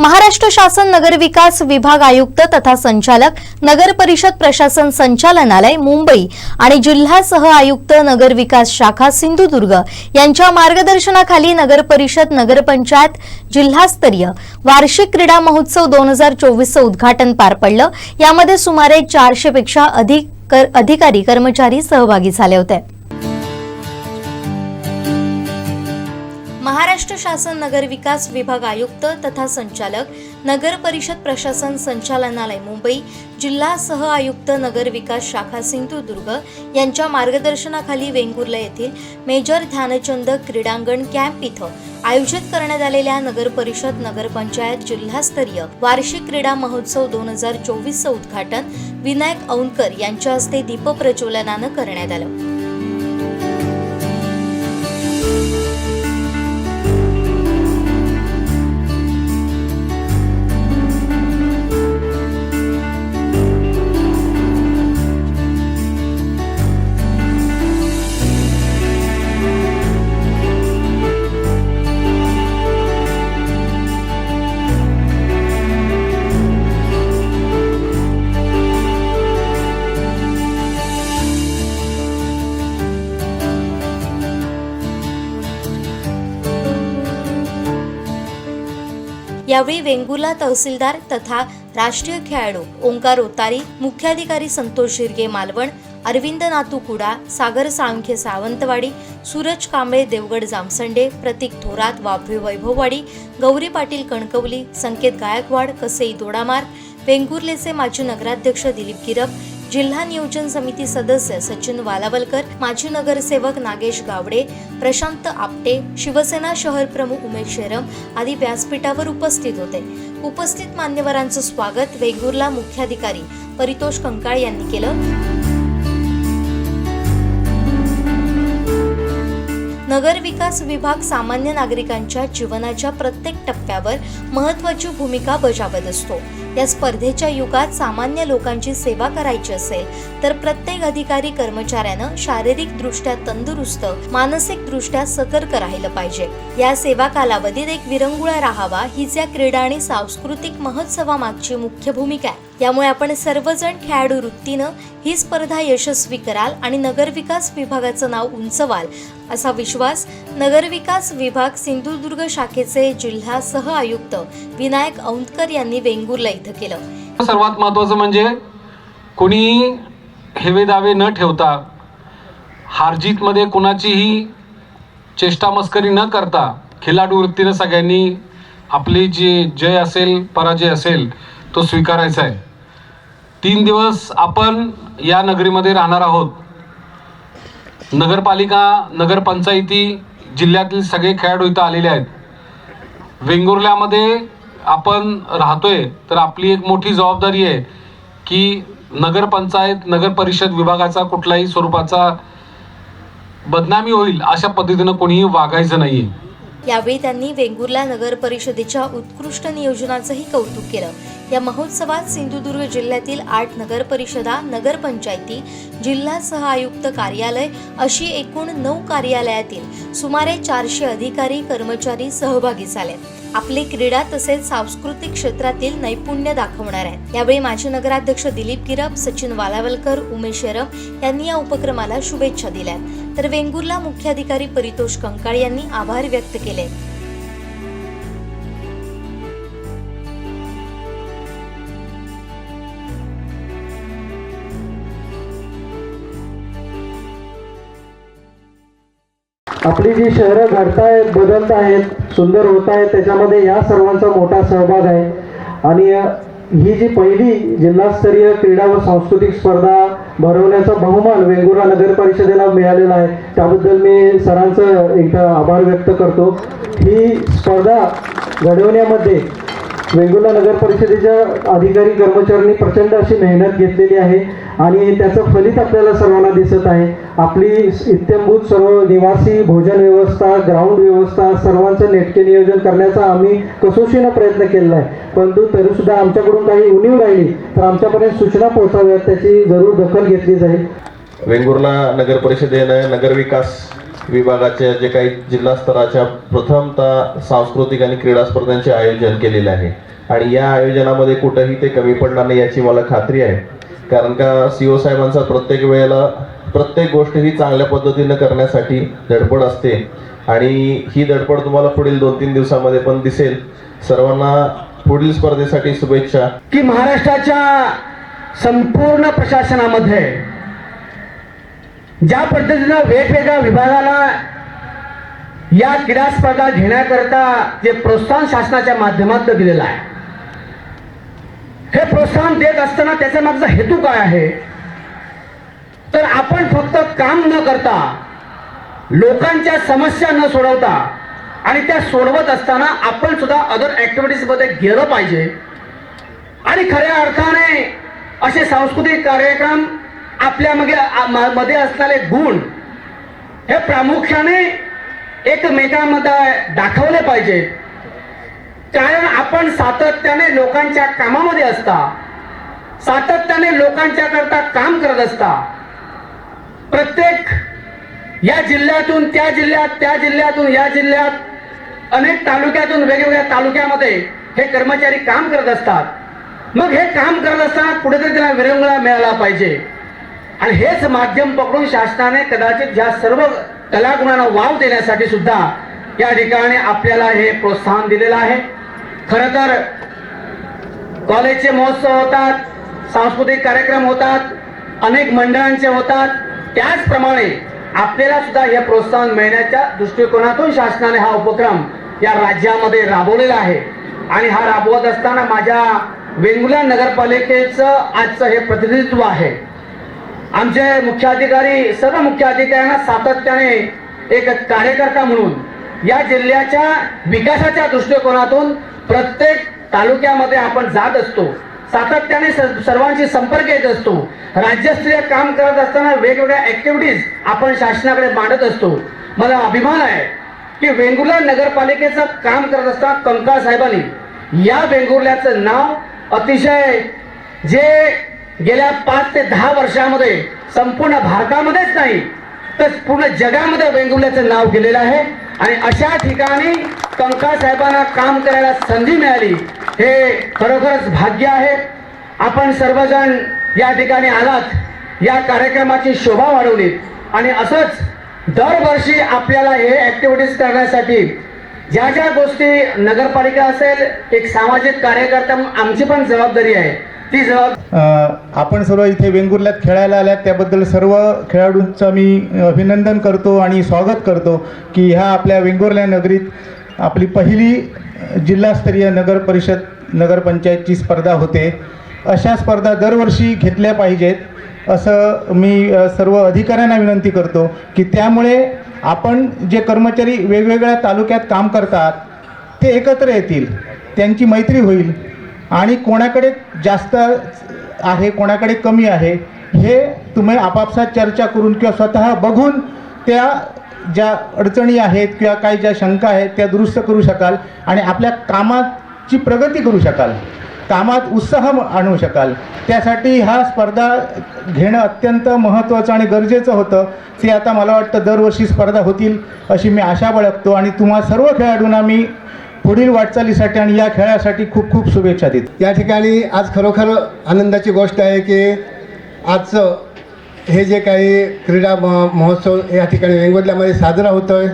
महाराष्ट्र शासन नगर विकास विभाग आयुक्त तथा संचालक नगर परिषद प्रशासन संचालनालय मुंबई आणि जिल्हा सह आयुक्त नगर विकास शाखा सिंधुदुर्ग यांच्या मार्गदर्शनाखाली नगर परिषद नगरपंचायत जिल्हास्तरीय वार्षिक क्रीडा महोत्सव दोन हजार चोवीसचं उद्घाटन पार पडलं. यामध्ये सुमारे चारशे पेक्षा अधिक कर- अधिकारी कर्मचारी सहभागी झाले होते. महाराष्ट्र शासन नगर विकास विभाग आयुक्त तथा संचालक नगर परिषद प्रशासन संचालनालय मुंबई जिल्हा सह आयुक्त नगर विकास शाखा सिंधुदुर्ग यांच्या मार्गदर्शनाखाली वेंगुर्ला येथील मेजर ध्यानचंद क्रीडांगण कॅम्प इथं आयोजित करण्यात आलेल्या नगर परिषद नगरपंचायत जिल्हास्तरीय वार्षिक क्रीडा महोत्सव दोन हजार चोवीसचं उद्घाटन विनायक औंधकर यांच्या हस्ते दीपप्रज्वलनानं करण्यात आलं. यावेळी वेंगुर्ला तहसीलदार तथा राष्ट्रीय खेळाडू ओंकार ओतारी मुख्याधिकारी संतोष शिर्गे मालवण अरविंद नातू कुडा सागर सांखे सावंतवाडी सूरज कांबळे देवगड जामसंडे प्रतीक थोरात वाभे वैभववाडी गौरी पाटील कणकवली संकेत गायकवाड कसई दोडामार वेंगुर्लेचे माजी नगराध्यक्ष दिलीप गिरप जिल्हा नियोजन समिती सदस्य सचिन वालावलकर माजी नगरसेवक नागेश गावडे प्रशांत आपटे शिवसेना शहर प्रमुख उमेश शेरम आदी व्यासपीठावर उपस्थित होते. उपस्थित मान्यवरांचं स्वागत वेंगुर्ला मुख्याधिकारी परितोष कंकाळ यांनी केलं. नगर विकास विभाग सामान्य नागरिकांच्या जीवनाच्या प्रत्येक टप्प्यावर महत्त्वाची भूमिका बजावत असतो. या स्पर्धेच्या युगात सामान्य लोकांची सेवा करायची असेल तर प्रत्येक अधिकारी कर्मचाऱ्यानं शारीरिक दृष्ट्या तंदुरुस्त मानसिक दृष्ट्या सतर्क राहिलं पाहिजे. या सेवा कालावधीत एक विरंगुळा राहावा हीच या क्रीडा आणि सांस्कृतिक महोत्सवामागची मुख्य भूमिका आहे. यामुळे आपण सर्वजण खेळाडू वृत्तीनं ही स्पर्धा यशस्वी कराल आणि नगरविकास विभागाचं नाव उंचवाल असा विश्वास नगरविकास विभाग सिंधुदुर्ग शाखेचे जिल्हा सह आयुक्त विनायक औंदकर यांनी वेंगुर्ला इथं केलं. सर्वात महत्त्वाचं म्हणजे कोणी हेवे दावे न ठेवता हारजीतमध्ये कुणाचीही चेष्टा मस्करी न करता खिलाडू वृत्तीनं सगळ्यांनी आपली जी जय असेल पराजय असेल तो स्वीकारायचा आहे. तीन दिवस आपण या नगरीमध्ये राहणार आहोत. नगरपालिका नगरपंचायती जिल्ह्यातील सगळे खेळाडू इथं आलेले आहेत. वेंगुर्ल्यामध्ये आपण राहतोय तर आपली एक मोठी जबाबदारी आहे की नगरपंचायत नगर परिषद विभागाचा कुठलाही स्वरूपाचा बदनामी होईल अशा पद्धतीनं कोणीही वागायचं नाहीये. यावेळी त्यांनी वेंगुर्ला नगर परिषदेच्या उत्कृष्ट नियोजनाचंही कौतुक केलं. या महोत्सवात सिंधुदुर्ग जिल्ह्यातील आठ नगर परिषदा नगरपंचायती जिल्हा सह आयुक्त कार्यालय अशी एकूण नऊ कार्यालयातील सुमारे चारशे अधिकारी कर्मचारी सहभागी झाले. आपले क्रीडा तसेच सांस्कृतिक क्षेत्रातील नैपुण्य दाखवणार आहेत. यावेळी माजी नगराध्यक्ष दिलीप गिरप सचिन वालावलकर उमेश शेरम यांनी या उपक्रमाला शुभेच्छा दिल्या तर वेंगुर्ला मुख्याधिकारी परितोष कंकाळ यांनी आभार व्यक्त केले. आपली जी शहरं घडतायत बदलत आहेत सुंदर होत आहेत त्याच्यामध्ये या सर्वांचा मोठा सहभाग आहे. आणि ही जी पहिली जिल्हास्तरीय क्रीडा व सांस्कृतिक स्पर्धा भरवण्याचा बहुमान वेंगुर्ला नगर परिषदेला मिळालेला आहे त्याबद्दल मी सरांचं एकदा आभार व्यक्त करतो. ही स्पर्धा घडवण्यामध्ये वेंगुर्ला नगर परिषदेच्या अधिकारी कर्मचाऱ्यांनी प्रचंड अशी मेहनत घेतलेली आहे आणि त्याचं फलित आपल्याला सर्वांना दिसत आहे. आपली इत्यंभूत सर्व निवासी भोजन व्यवस्था ग्राउंड व्यवस्था सर्वांचं नेटके नियोजन करण्याचा आम्ही कसोशीनं प्रयत्न केलेला आहे. परंतु तरीसुद्धा आमच्याकडून काही उणीव राहिली तर आमच्यापर्यंत सूचना पोहोचाव्यात त्याची जरूर दखल घेतली जाईल. वेंगुर्ला नगर परिषदेनं नगरविकास विभागाच्या जे काही जिल्हा स्तराच्या प्रथमतः सांस्कृतिक आणि क्रीडा स्पर्धांचे आयोजन केलेले आहे. आणि या आयोजनामध्ये कुठंही ते कमी पडणार नाही याची मला खात्री आहे. कारण का सी ओ साहेबांचा प्रत्येक वेळेला प्रत्येक गोष्ट ही चांगल्या पद्धतीनं करण्यासाठी धडपड असते. आणि ही धडपड तुम्हाला पुढील दोन तीन दिवसामध्ये पण दिसेल. सर्वांना पुढील स्पर्धेसाठी शुभेच्छा. की महाराष्ट्राच्या संपूर्ण प्रशासनामध्ये ज्या पद्धतीनं वेगवेगळ्या विभागाला या क्रीडा स्पर्धा घेण्याकरता जे प्रोत्साहन शासनाच्या माध्यमातून दिलेलं आहे. हे प्रोत्साहन देत असताना त्याच्या मागचा हेतू काय आहे? तर आपण फक्त काम न करता लोकांच्या समस्या न सोडवता आणि त्या सोडवत असताना आपण सुद्धा अदर ऍक्टिव्हिटीजमध्ये गेलं पाहिजे. आणि खऱ्या अर्थाने असे सांस्कृतिक कार्यक्रम आपल्या मगे आ- म- मध्ये असणारे गुण हे प्रामुख्याने एकमेकांमध्ये दाखवले पाहिजे. कारण आपण सातत्याने लोकांच्या कामामध्ये असता. सातत्याने लोकांच्या करता काम करत असता. प्रत्येक या जिल्ह्यातून त्या जिल्ह्यात त्या जिल्ह्यातून या जिल्ह्यात अनेक तालुक्यातून वेगवेगळ्या तालुक्यामध्ये हे कर्मचारी काम करत असतात. मग हे काम करत असताना कुठेतरी त्यांना विरंगुळा मिळाला पाहिजे. आणि हेच माध्यम पकडून शासनाने कदाचित ह्या सर्व कलागुणांना वाव देण्यासाठी सुद्धा या ठिकाणी आपल्याला हे प्रोत्साहन दिलेलं आहे. खरं तर कॉलेजचे महोत्सव होतात सांस्कृतिक कार्यक्रम होतात अनेक मंडळांचे होतात. त्याचप्रमाणे आपल्याला सुद्धा हे प्रोत्साहन मिळण्याच्या दृष्टिकोनातून शासनाने हा उपक्रम या राज्यामध्ये राबवलेला आहे. आणि हा राबवत असताना माझ्या वेंगुर्ला नगरपालिकेचं आजचं हे प्रतिनिधित्व आहे. आमचे मुख्याधिकारी सर्व मुख्याधिकाऱ्यांना सातत्याने एक कार्यकर्ता म्हणून या जिल्ह्याच्या विकासाच्या दृष्टिकोनातून प्रत्येक तालुक्यामध्ये आपण जात असतो. सातत्याने स- सर्वांशी संपर्क येत असतो. राज्यस्तरीय काम करत असताना वेगवेगळ्या ऍक्टिव्हिटीज आपण शासनाकडे मांडत असतो. मला अभिमान आहे की वेंगुर्ला नगरपालिकेचं काम करत असताना कंकाळ साहेबांनी या वेंगुर्ल्याचं नाव अतिशय जे गेल्या पाच ते दहा वर्षामध्ये संपूर्ण भारतामध्येच नाही तर पूर्ण जगामध्ये वेंगुर्ल्याचं नाव गेलेलं आहे. आणि अशा ठिकाणी कंका साहेबांना काम करायला संधी मिळाली हे खरोखरच भाग्य आहे. आपण सर्वजण या ठिकाणी आलात या कार्यक्रमाची शोभा वाढवली. आणि असंच दरवर्षी आपल्याला हे ॲक्टिव्हिटीज करण्यासाठी ज्या ज्या गोष्टी नगरपालिका असेल एक सामाजिक कार्यकर्ता आमची पण जबाबदारी आहे. ती आपण सर्व इथे वेंगुर्ल्यात खेळायला आल्यात. त्याबद्दल सर्व खेळाडूंचं मी अभिनंदन करतो आणि स्वागत करतो की ह्या आपल्या वेंगुर्ल्या नगरीत आपली पहिली जिल्हास्तरीय नगर परिषद नगरपंचायतची स्पर्धा होते. अशा स्पर्धा दरवर्षी घेतल्या पाहिजेत असं मी सर्व अधिकाऱ्यांना विनंती करतो की त्यामुळे आपण जे कर्मचारी वेगवेगळ्या तालुक्यात काम करतात ते एकत्र येतील त्यांची मैत्री होईल. आणि कोणाकडे जास्त आहे कोणाकडे कमी आहे हे तुम्ही आपापसात चर्चा करून किंवा स्वतः बघून त्या ज्या अडचणी आहेत किंवा काही ज्या शंका आहेत त्या दुरुस्त करू शकाल आणि आपल्या कामाची प्रगती करू शकाल. कामात उत्साह आणू शकाल. त्यासाठी हा स्पर्धा घेणं अत्यंत महत्त्वाचं आणि गरजेचं होतं. ते आता मला वाटतं दरवर्षी स्पर्धा होतील अशी मी आशा बाळगतो आणि तुम्हा सर्व खेळाडूंना मी पुढील वाटचालीसाठी आणि या खेळासाठी खूप खूप शुभेच्छा देत. या ठिकाणी आज खरोखर आनंदाची गोष्ट आहे की आजचं हे जे काही क्रीडा म महोत्सव या ठिकाणी वेंगुर्ल्यामध्ये साजरा होतो आहे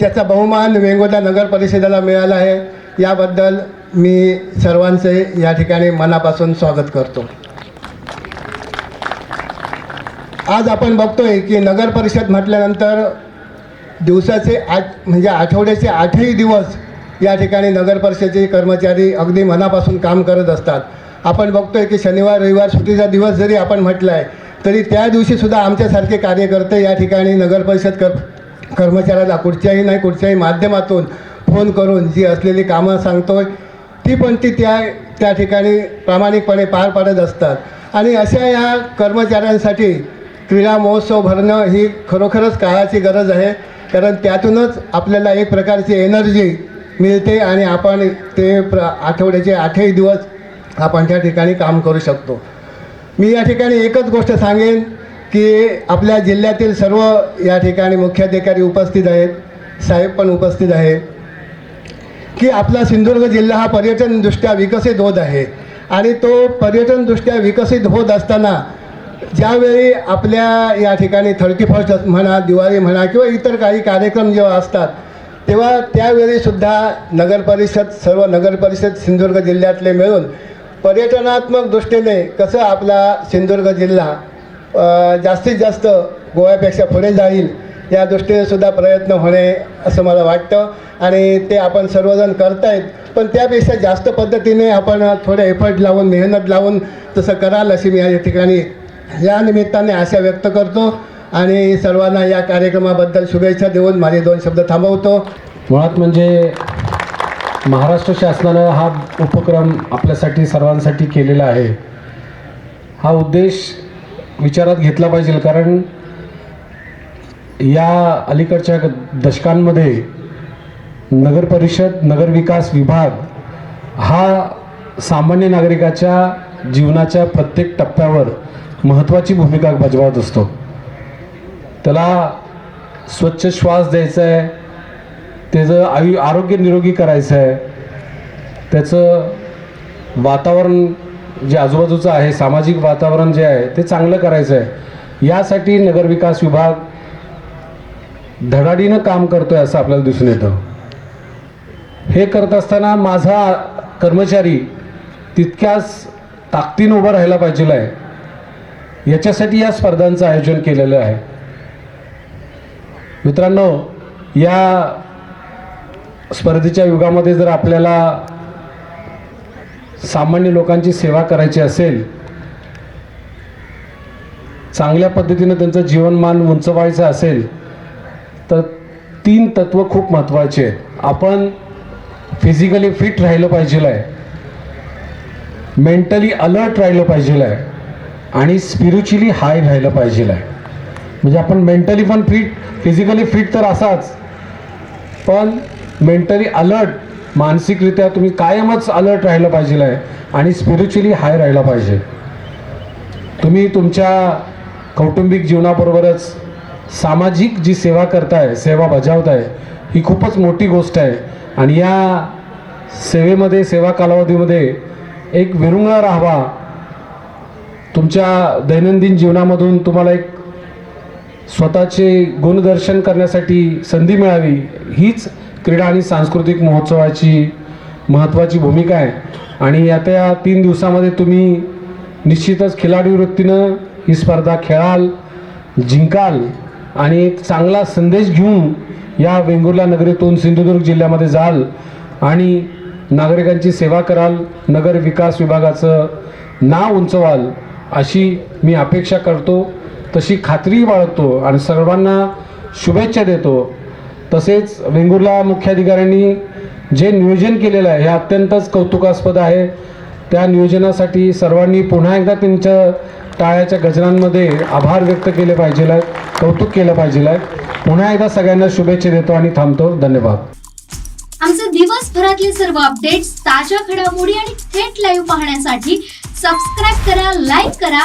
त्याचा बहुमान वेंगुर्ला नगर परिषदेला मिळाला आहे. याबद्दल मी सर्वांचे या ठिकाणी मनापासून स्वागत करतो. आज आपण बघतोय की नगर परिषद म्हटल्यानंतर दिवसाचे आठ म्हणजे आठवड्याचे आठही दिवस या ठिकाणी नगर परिषदेचे कर्मचारी अगदी मनापासून काम करत असतात. आपण बघतोय की शनिवार रविवार सुट्टीचा दिवस जरी आपण म्हटलं आहे तरी त्या दिवशीसुद्धा आमच्यासारखे कार्यकर्ते या ठिकाणी नगर परिषद कर कर्मचाऱ्याला कुठच्याही नाही कुठच्याही माध्यमातून फोन करून जी असलेली कामं सांगतोय ती पण ती त्या त्या ठिकाणी प्रामाणिकपणे पार पाडत असतात. आणि अशा या कर्मचाऱ्यांसाठी क्रीडा महोत्सव भरणं ही खरोखरच काळाची गरज आहे कारण त्यातूनच आपल्याला एक प्रकारची एनर्जी मिळते आणि आपण ते प्र आठवड्याचे आठही दिवस आपण त्या ठिकाणी काम करू शकतो. मी या ठिकाणी एकच गोष्ट सांगेन की आपल्या जिल्ह्यातील सर्व या ठिकाणी मुख्याधिकारी उपस्थित आहेत साहेब पण उपस्थित आहेत की आपला सिंधुदुर्ग जिल्हा हा पर्यटनदृष्ट्या विकसित होत आहे आणि तो पर्यटनदृष्ट्या विकसित होत असताना ज्यावेळी आपल्या या ठिकाणी थर्टी फर्स्ट म्हणा दिवाळी म्हणा किंवा इतर काही कार्यक्रम जेव्हा असतात तेव्हा त्यावेळीसुद्धा नगर परिषद सर्व नगर परिषद सिंधुदुर्ग जिल्ह्यातले मिळून पर्यटनात्मक दृष्टीने कसं आपला सिंधुदुर्ग जिल्हा जास्तीत जास्त गोव्यापेक्षा पुढे जाईल या दृष्टीने सुद्धा प्रयत्न होणे असं मला वाटतं. आणि ते आपण सर्वजण करतायत पण त्यापेक्षा जास्त पद्धतीने आपण थोडे एफर्ट लावून मेहनत लावून तसं कराल अशी मी या ठिकाणी या निमित्ताने आशा व्यक्त करतो. आणि सर्वांना या कार्यक्रमाबद्दल शुभेच्छा देऊन माझे दोन शब्द थांबवतो. मुळात म्हणजे महाराष्ट्र शासनानं हा उपक्रम आपल्यासाठी सर्वांसाठी केलेला आहे. हा उद्देश विचारात घेतला पाहिजे कारण या अलीकडच्या दशकांमध्ये नगर परिषद नगरविकास विभाग हा सामान्य नागरिकाच्या जीवनाच्या प्रत्येक टप्प्यावर महत्त्वाची भूमिका बजावत असतो. त्याला स्वच्छ श्वास द्यायचा आहे त्याचं आयु आरोग्य निरोगी करायचं आहे त्याचं वातावरण जे आजूबाजूचं आहे सामाजिक वातावरण जे आहे ते चांगलं करायचं आहे यासाठी नगरविकास विभाग धडाडीनं काम करतोय असं आपल्याला दिसून येतं. हे करत असताना माझा कर्मचारी तितक्याच ताकदीनं उभं राहायला पाहिजे आहे याच्यासाठी या स्पर्धांचं आयोजन केलेलं आहे. मित्रांनो या स्पर्धेच्या युगामध्ये जर आपल्याला सामान्य लोकांची सेवा करायची असेल चांगल्या पद्धतीनं त्यांचं जीवनमान उंचवायचं असेल तर तीन तत्व खूप महत्त्वाचे आहेत. आपण फिजिकली फिट राहिलं पाहिजे आहे मेंटली अलर्ट राहिलं पाहिजे आहे आणि स्पिरिच्युअली हाय राहिलं पाहिजे आहे म्हणजे आपण मेंटली पण फिट फिजिकली फिट तर असाच. पण मेंटली अलर्ट मानसिकरित्या तुम्ही कायमच अलर्ट राहिलं पाहिजे आहे आणि स्पिरिच्युअली हाय राहिला पाहिजे. तुम्ही तुमच्या कौटुंबिक जीवनाबरोबरच सामाजिक जी सेवा करताय सेवा बजावताय ही खूपच मोठी गोष्ट आहे. आणि या सेवेमध्ये सेवा कालावधीमध्ये एक विरुंगळा राहावा तुमच्या दैनंदिन जीवनामधून तुम्हाला एक स्वतःचे गुणदर्शन करण्यासाठी संधी मिळावी हीच क्रीडा आणि सांस्कृतिक महोत्सवाची महत्त्वाची भूमिका आहे. आणि आता या तीन दिवसामध्ये तुम्ही निश्चितच खिलाडी वृत्तीनं ही स्पर्धा खेळाल जिंकाल आणि एक चांगला संदेश घेऊन या वेंगुर्ला नगरीतून सिंधुदुर्ग जिल्ह्यामध्ये जाल आणि नागरिकांची सेवा कराल नगर विकास विभागाचं नाव उंचवाल अशी मी अपेक्षा करतो. तशी खात्री बाळगतो आणि सर्वांना शुभेच्छा देतो. तसेच वेंगुर्ला मुख्याधिकाऱ्यांनी जे नियोजन केलेलं आहे हे अत्यंतच कौतुकास्पद आहे. त्या नियोजनासाठी सर्वांनी पुन्हा एकदा त्यांच्या टाळ्याच्या गजरांमध्ये आभार व्यक्त केले पाहिजे आहेत कौतुक केलं पाहिजे आहे पुन्हा एकदा सगळ्यांना शुभेच्छा देतो आणि थांबतो. धन्यवाद. आमचे दिवसभरातले सर्व अपडेट्स ताज्या घडामोडी आणि थेट लाईव्ह पाहण्यासाठी सबस्क्राईब करा लाईक करा